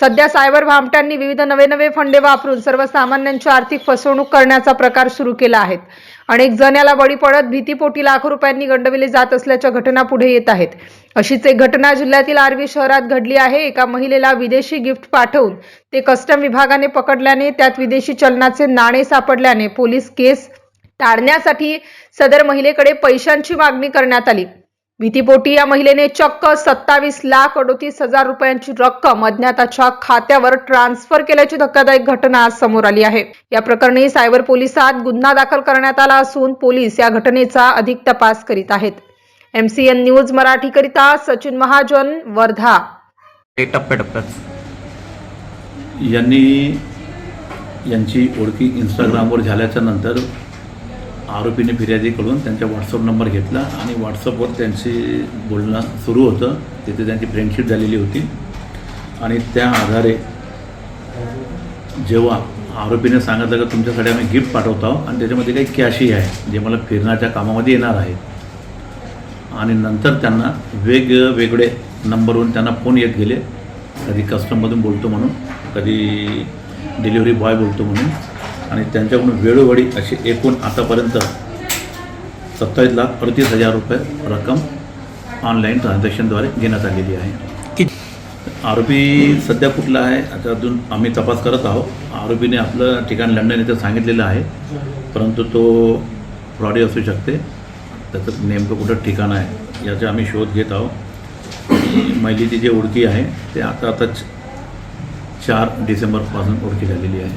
सध्या सायबर भामट्यांनी विविध नवे नवे फंडे वापरून सर्वसामान्यांची आर्थिक फसवणूक करण्याचा प्रकार सुरू केला आहे अनेक जण याला बळी पडत भीतीपोटी लाखो रुपयांनी गंडविले जात असल्याच्या घटना पुढे येत आहेत. अशीच एक घटना जिल्ह्यातील आर्वी शहरात घडली आहे. एका महिलेला विदेशी गिफ्ट पाठवून ते कस्टम विभागाने पकडल्याने त्यात विदेशी चलनाचे नाणे सापडल्याने पोलीस केस टाळण्यासाठी सदर महिलेकडे पैशांची मागणी करण्यात आली. भीतीपोटी या महिलेने चक्क सत्तावीस लाख अडोतीस हजार रुपयांची रक्कम अज्ञाताच्या खात्यावर ट्रान्सफर केल्याची धक्कादायक घटना आज समोर आली आहे. या प्रकरणी सायबर पोलिसात गुन्हा दाखल करण्यात आला असून पोलीस या घटनेचा अधिक तपास करीत आहेत. एमसीएन न्यूज मराठीकरिता सचिन महाजन वर्धा. टप्प्याटप्प्यात यांनी यांची ओळखी इंस्टाग्रामवर झाल्याच्यानंतर आरोपीने फिर्यादीकडून त्यांचा व्हॉट्सअप नंबर घेतला आणि व्हॉट्सअपवर त्यांची बोलणं सुरू होतं. तिथे त्यांची फ्रेंडशिप झालेली होती. आणि त्या आधारे जेव्हा आरोपीने सांगितलं की तुमच्यासाठी आम्ही गिफ्ट पाठवतो आहोत आणि त्याच्यामध्ये काही कॅशही आहे जे मला फिरण्याच्या कामामध्ये येणार आहे. आणि नंतर त्यांना वेगवेगळे नंबरवरून त्यांना फोन येत गेले. कधी कस्टममधून बोलतो म्हणून कधी डिलिव्हरी बॉय बोलतो म्हणून. आणि त्यांच्याकडून वेळोवेळी अशी एकूण आतापर्यंत सत्तावीस लाख अडतीस हजार रुपये रक्कम ऑनलाईन ट्रान्झॅक्शनद्वारे घेण्यात आलेली आहे. आरोपी सध्या कुठला आहे आता अजून आम्ही तपास करत आहोत. आरोपीने आपलं ठिकाण लंडन इथं सांगितलेलं आहे परंतु तो फ्रॉडी असू शकते. त्याचं नेमकं कुठं ठिकाण आहे याचा आम्ही शोध घेत आहोत. महिलेची जी ओळखी आहे ते आता आता च- चार डिसेंबरपासून ओळखी झालेली आहे.